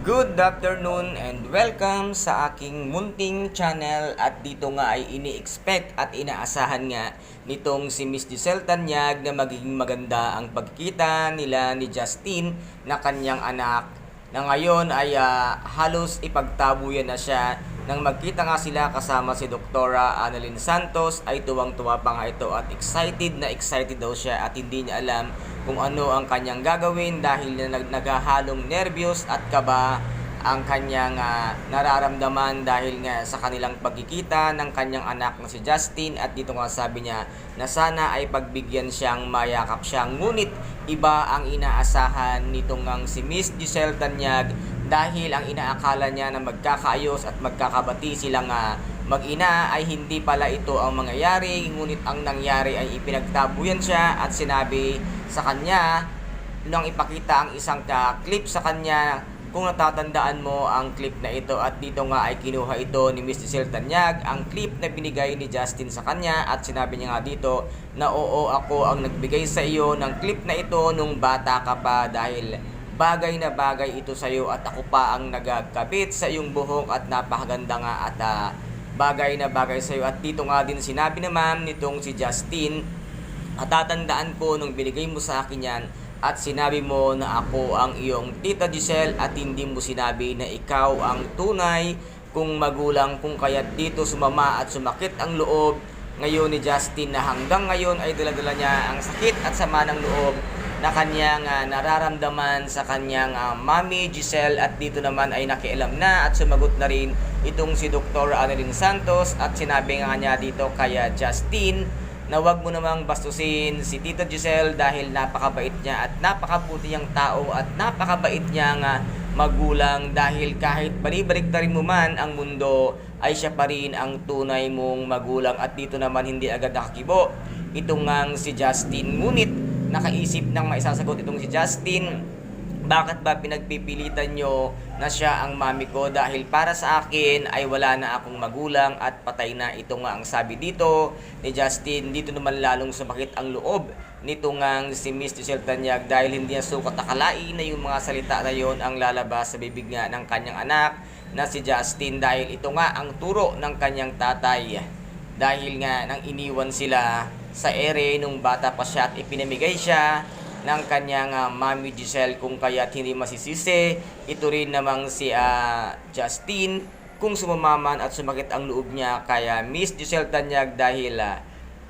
Good afternoon and welcome sa aking munting channel. At dito nga ay ini-expect at inaasahan nga nitong si Miss Giselle Tanyag na magiging maganda ang pagkita nila ni Justin na kanyang anak. Na ngayon ay ah, halos ipagtabuyan na siya. Nang magkita nga sila kasama si Doktora Annalyn Santos ay tuwang-tuwa pa nga ito at excited na excited daw siya at hindi niya alam kung ano ang kanyang gagawin dahil na nag naghahalong nervyos at kaba ang kanyang ah, nararamdaman dahil nga sa kanilang pagkikita ng kanyang anak na si Justin. At dito nga sabi niya na sana ay pagbigyan siyang mayakap siya. Ngunit iba ang inaasahan nitong ang si Miss Giselle Tanyag dahil ang inaakala niya na magkakaayos at magkakabati silang ah, mag-ina ay hindi pala ito ang mangyayari ngunit ang nangyari ay ipinagtabuyan siya at sinabi sa kanya nang ipakita ang isang clip sa kanya kung natatandaan mo ang clip na ito at dito nga ay kinuha ito ni Mr. Giselle Tanyag ang clip na binigay ni Justin sa kanya at sinabi niya nga dito na oo ako ang nagbigay sa iyo ng clip na ito nung bata ka pa dahil bagay na bagay ito sa iyo at ako pa ang nagkabit sa iyong buhok at napakaganda nga at ah, bagay na bagay sa iyo at dito nga din sinabi naman nitong si Justin at tatandaan po nung binigay mo sa akin yan at sinabi mo na ako ang iyong tita Giselle at hindi mo sinabi na ikaw ang tunay kung magulang kung kaya't dito sumama at sumakit ang loob. Ngayon ni Justin na hanggang ngayon ay daladala niya ang sakit at sama ng loob na kanyang ah, nararamdaman sa kanyang ah, mami Giselle at dito naman ay nakialam na at sumagot na rin itong si Dr. Annalyn Santos at sinabi nga niya dito kaya Justin na wag mo namang bastusin si Tita Giselle dahil napakabait niya at napakabuti niyang tao at napakabait niyang ah, magulang dahil kahit balibalik rin mo man ang mundo ay siya pa rin ang tunay mong magulang at dito naman hindi agad nakakibo itong ngang si Justin ngunit nakaisip ng maisasagot itong si Justin. Bakit ba pinagpipilitan nyo na siya ang mami ko? Dahil para sa akin ay wala na akong magulang at patay na. Ito nga ang sabi dito ni Justin. Dito naman lalong sumakit ang loob nito nga si Miss Giselle Tanyag. Dahil hindi niya sukat akalain na yung mga salita na yon ang lalabas sa bibig nga ng kanyang anak na si Justin. Dahil ito nga ang turo ng kanyang tatay dahil nga nang iniwan sila sa ere nung bata pa siya at ipinamigay siya ng kanyang ah, mami Giselle kung kaya't hindi masisisi. Ito rin namang si ah, Justin kung sumamaman at sumakit ang loob niya kaya Miss Giselle Tanyag dahil ah,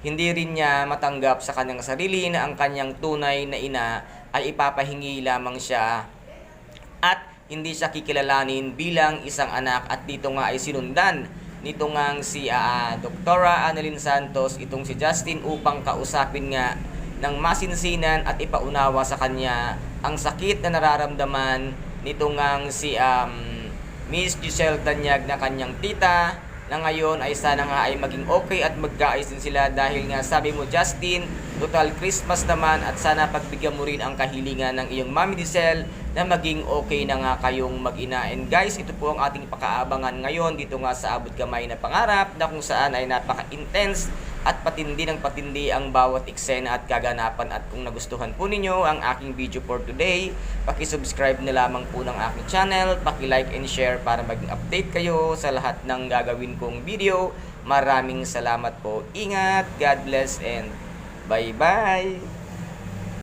hindi rin niya matanggap sa kanyang sarili na ang kanyang tunay na ina ay ipapahingi lamang siya at hindi siya kikilalanin bilang isang anak at dito nga ay sinundan nito nga si ah, Doktora Annalyn Santos itong si Justin upang kausapin nga ng masinsinan at ipaunawa sa kanya ang sakit na nararamdaman nito nga si um, Miss Giselle Tanyag na kanyang tita na ngayon ay sana nga ay maging okay at magkaayos din sila dahil nga sabi mo Justin, total Christmas naman at sana pagbigyan mo rin ang kahilingan ng iyong Mami Giselle na maging okay na nga kayong mag-ina. And guys, ito po ang ating pakaabangan ngayon dito nga sa Abot Kamay na Pangarap na kung saan ay napaka-intense at patindi ng patindi ang bawat eksena at kaganapan at kung nagustuhan po ninyo ang aking video for today, paki-subscribe na lamang po ng aking channel, paki-like and share para maging update kayo sa lahat ng gagawin kong video. Maraming salamat po. Ingat, God bless and bye-bye!